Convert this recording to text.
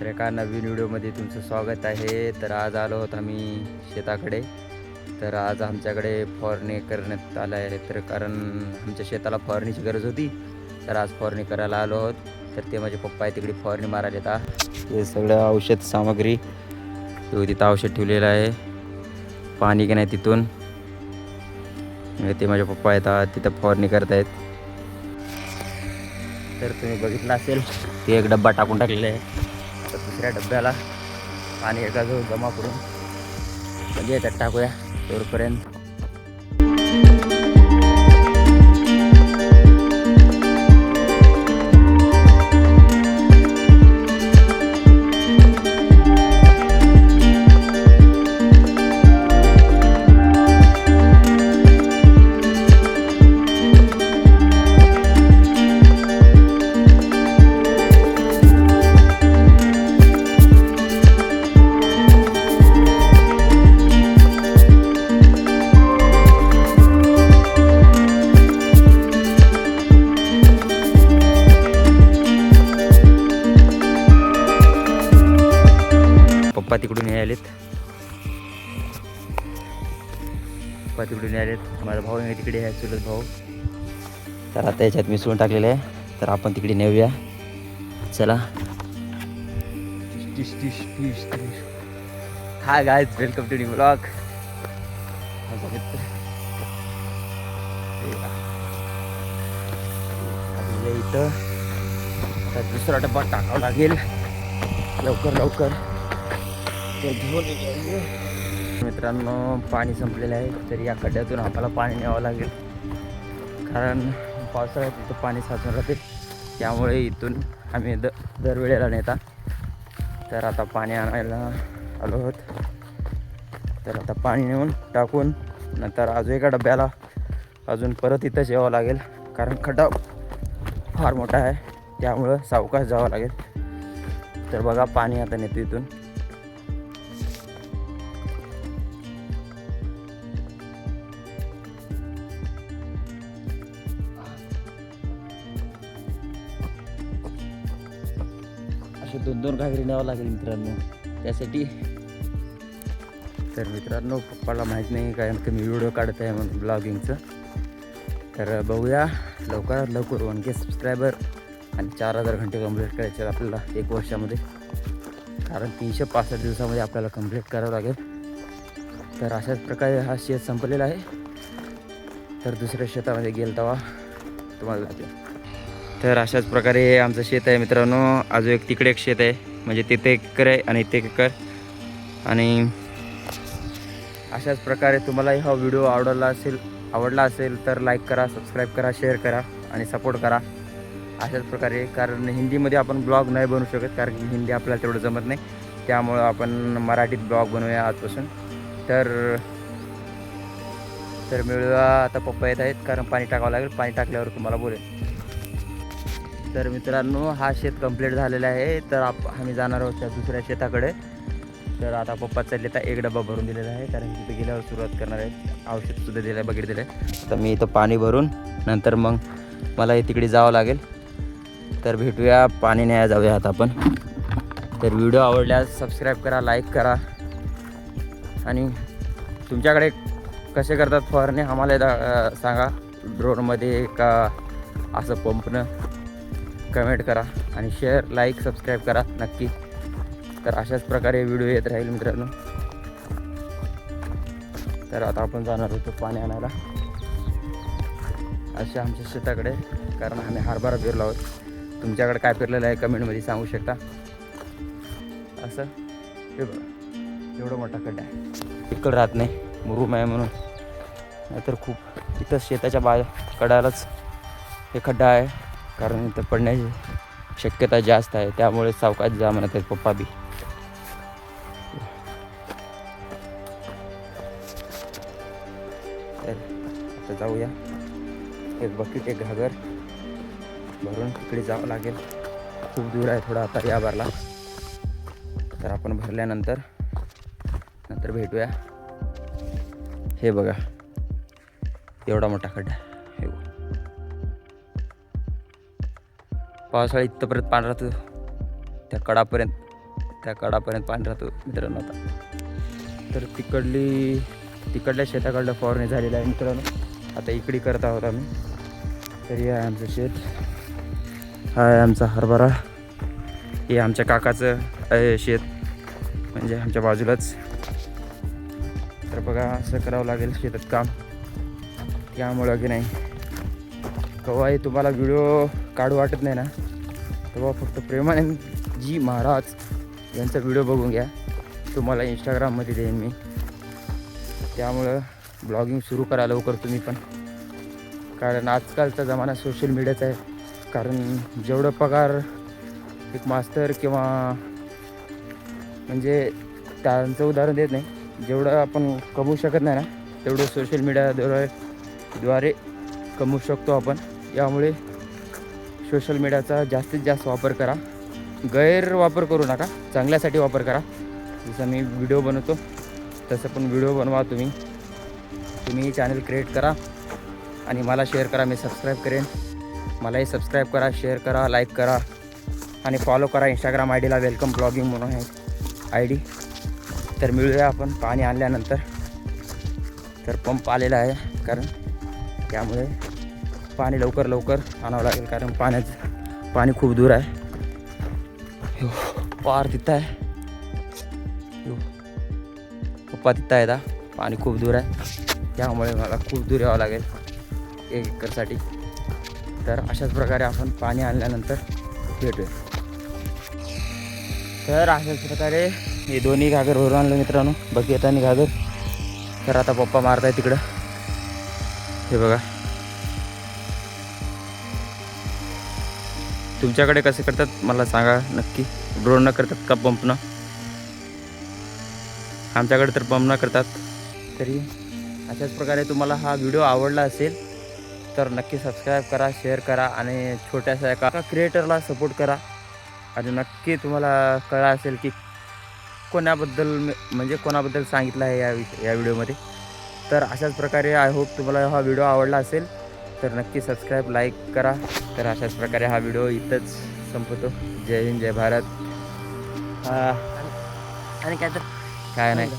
तर एका नवीन व्हिडिओमध्ये तुमचं स्वागत आहे. तर आज आलो आहोत आम्ही शेताकडे. तर आज आमच्याकडे फवारणी करण्यात आलं आहे तर कारण आमच्या शेताला फवारणीची गरज होती. तर आज फवारणी करायला आलो आहोत. तर ते माझे पप्पा आहे तिकडे फवारणी मारायला येतात. हे सगळं औषध सामग्री. तिथं औषध ठेवलेलं आहे. पाणी की नाही तिथून. ते माझे पप्पा येतात तिथं फवारणी करत आहेत तर तुम्ही बघितलं असेल ते एक डब्बा टाकून टाकलेला आहे. तर दुसऱ्या डब्याला पाणी एका जवळ जमा करून म्हणजे कधी याच्यात टाकूया तोपर्यंत. पप्पा तिकडून हे आलेत पप्पा तिकडून हे आलेत माझा भाऊ आहे तिकडे आहे चुलत भाऊ तर आता याच्यात मिसळून टाकलेलं आहे तर आपण तिकडे नेऊया चला हा guys welcome to new blog इथं दुसरा डब्बा टाकावा लागेल लवकर लवकर घेऊन मित्रांनो पाणी संपलेलं आहे. तर या खड्ड्यातून आपल्याला पाणी न्यावं लागेल. कारण पावसाळ्यात इथं पाणी साचून राहते. त्यामुळे इथून आम्ही द दरवेळेला नेता. तर आता पाणी आणायला आलो आहोत. तर आता पाणी नेऊन टाकून नंतर अजून एका डब्याला अजून परत इथंच यावं लागेल. कारण खड्डा फार मोठा आहे. त्यामुळं सावकाश जावं लागेल. तर बघा पाणी आता नेतो इथून. असे दोन दोन घागरी न्यावं लागेल मित्रांनो. त्यासाठी तर मित्रांनो पप्पाला माहीत नाही कारण की मी व्हिडिओ काढत आहे म्हणून ब्लॉगिंगचं तर बघूया लवकरात लवकर वन के सबस्क्रायबर आणि चार हजार घंटे कंप्लीट करायचे आपल्याला एक वर्षामध्ये. कारण तीनशे पासष्ट दिवसामध्ये आपल्याला कंप्लीट करावं लागेल. तर अशाच प्रकारे हा शेत संपलेला आहे. तर दुसऱ्या शेतामध्ये गेल तेव्हा तुम्हाला लागेल. तर अशाच प्रकारे हे आमचं शेत आहे मित्रांनो. अजून एक तिकडे एक शेत आहे. म्हणजे तिथे एकर आहे आणि इथे एक एकर. आणि अशाच प्रकारे तुम्हालाही हा व्हिडिओ आवडला असेल आवडला असेल तर लाईक करा सबस्क्राईब करा शेअर करा आणि सपोर्ट करा. अशाच प्रकारे कारण हिंदीमध्ये आपण ब्लॉग नाही बनवू शकत कारण की हिंदी आपल्याला तेवढं जमत नाही. त्यामुळं आपण मराठीत ब्लॉग बनवूया आजपासून. तर तर मिळूया आता पप्पा येत आहेत कारण पाणी टाकावं लागेल. पाणी टाकल्यावर तुम्हाला बोलेल तर मित्रांनो हा शेत कंप्लीट झालेला आहे. तर आप आम्ही जाणार आहोत त्या दुसऱ्या शेताकडे. तर आता पप्पा चालले तर एक डबा भरून दिलेला आहे कारण तिथे गेल्यावर सुरुवात करणार आहे. औषधसुद्धा दिलं आहे बघितलं आहे तर मी इथं पाणी भरून नंतर मग मला तिकडे जावं लागेल. तर भेटूया पाणी न्याया जाऊया आता आपण. तर व्हिडिओ आवडल्यास सबस्क्राईब करा लाईक करा. आणि तुमच्याकडे कसे करतात फवारणी आम्हाला एकदा, सांगा. ड्रोनमध्ये का असं पंपनं कमेंट करा आणि शेअर लाईक सबस्क्राईब करा नक्की. तर अशाच प्रकारे व्हिडिओ येत राहील मित्रांनो. तर आता आपण जाणार होतो पाणी आणायला. अशा आमच्या शेताकडे कारण आम्ही हरभरा पेरलो आहोत तुमच्याकडे काय पेरलेलं आहे कमेंटमध्ये सांगू शकता. असं हे बघा. एवढं मोठा खड्डा आहे. इकडं राहत नाही मुरूम आहे म्हणून. नाहीतर खूप इथं शेताच्या बा कडालाच हे खड्डा आहे. कारण इथं पडण्याची शक्यता जास्त आहे. त्यामुळे सावकाश जा म्हणत आहेत पप्पा बी. तर आता जाऊया. एक बकेट एक घागर भरून तिकडे जावं लागेल. खूप दूर आहे थोडा आता या बारला. तर आपण भरल्यानंतर नंतर भेटूया. हे बघा. एवढा मोठा खड्डा. पावसाळा इथंपर्यंत पाणी राहतो. त्या कडापर्यंत त्या कडापर्यंत पाणी राहतो मित्रांनो आता. तर तिकडली तिकडल्या शेताकडलं फवारणी झालेलं आहे मित्रांनो. आता इकडे करत आहोत आम्ही. तर हे आहे आमचं शेत. हा आहे आमचा हरभरा. हे आमच्या काकाचं आहे शेत. म्हणजे आमच्या बाजूलाच. तर बघा असं करावं लागेल शेतात काम. त्यामुळं की नाही. केव्हाही तुम्हाला व्हिडिओ काढू वाटत नाही ना. तेव्हा फक्त प्रेमानंद जी महाराज यांचा व्हिडिओ बघून घ्या. तुम्हाला इंस्टाग्राममध्ये देईन मी. त्यामुळं ब्लॉगिंग सुरू करा लवकर तुम्ही पण. कारण आजकालचा जमाना सोशल मीडियाचा आहे. कारण जेवढं पगार एक मास्तर किंवा म्हणजे त्यांचं उदाहरण देत नाही. जेवढं आपण कमवू शकत नाही ना तेवढं सोशल मीडियाद्वारे द्वारे कमवू शकतो आपण. यामुळे सोशल मीडियाचा जास्तीत जास्त वापर करा. गैरवापर करू नका. चांगल्यासाठी वापर करा. जसं मी व्हिडिओ बनवतो तसं पण व्हिडिओ बनवा तुम्ही. तुम्ही चॅनल क्रिएट करा आणि मला शेअर करा. मी सबस्क्राईब करेन. मलाही सबस्क्राईब करा शेअर करा लाईक करा. आणि फॉलो करा. इंस्टाग्राम आय डीला वेलकम ब्लॉगिंग म्हणून आहे. आय डी तर मिळूया आपण पाणी आणल्यानंतर. तर पंप आलेला आहे कारण त्यामुळे पाणी लवकर लवकर आणावं लागेल कारण पाण्याचं पाणी खूप दूर आहे. पार तिथं आहे. पप्पा तिथं आहे दा पाणी खूप दूर आहे. त्यामुळे मला खूप दूर यावं लागेल एक एकरसाठी. तर अशाच प्रकारे आपण पाणी आणल्यानंतर भेटूया. तर अशाच प्रकारे हे दोन्ही घागर भरून आणलं मित्रांनो. बाकी येताना घागर. तर आता पप्पा मारत आहे तिकडं. हे बघा. तुमच्याकडे कसे करतात मला सांगा नक्की. ड्रोननं करतात का पंपनं आमच्याकडे तर पंपनं करतात. तरी अशाच प्रकारे तुम्हाला हा व्हिडिओ आवडला असेल तर नक्की सबस्क्राईब करा शेअर करा आणि छोट्याशा एका क्रिएटरला सपोर्ट करा. आणि नक्की तुम्हाला कळा असेल की कोणाबद्दल मी- म्हणजे कोणाबद्दल सांगितलं आहे या विष या व्हिडिओमध्ये तर अशाच प्रकारे आय होप तुम्हाला हा व्हिडिओ आवडला असेल. तर नक्की सबस्क्राईब लाईक करा. तर अशाच प्रकारे हा व्हिडिओ इथंच संपतो. जय हिंद जय भारत. हा. आणि काय तर? काय नाही.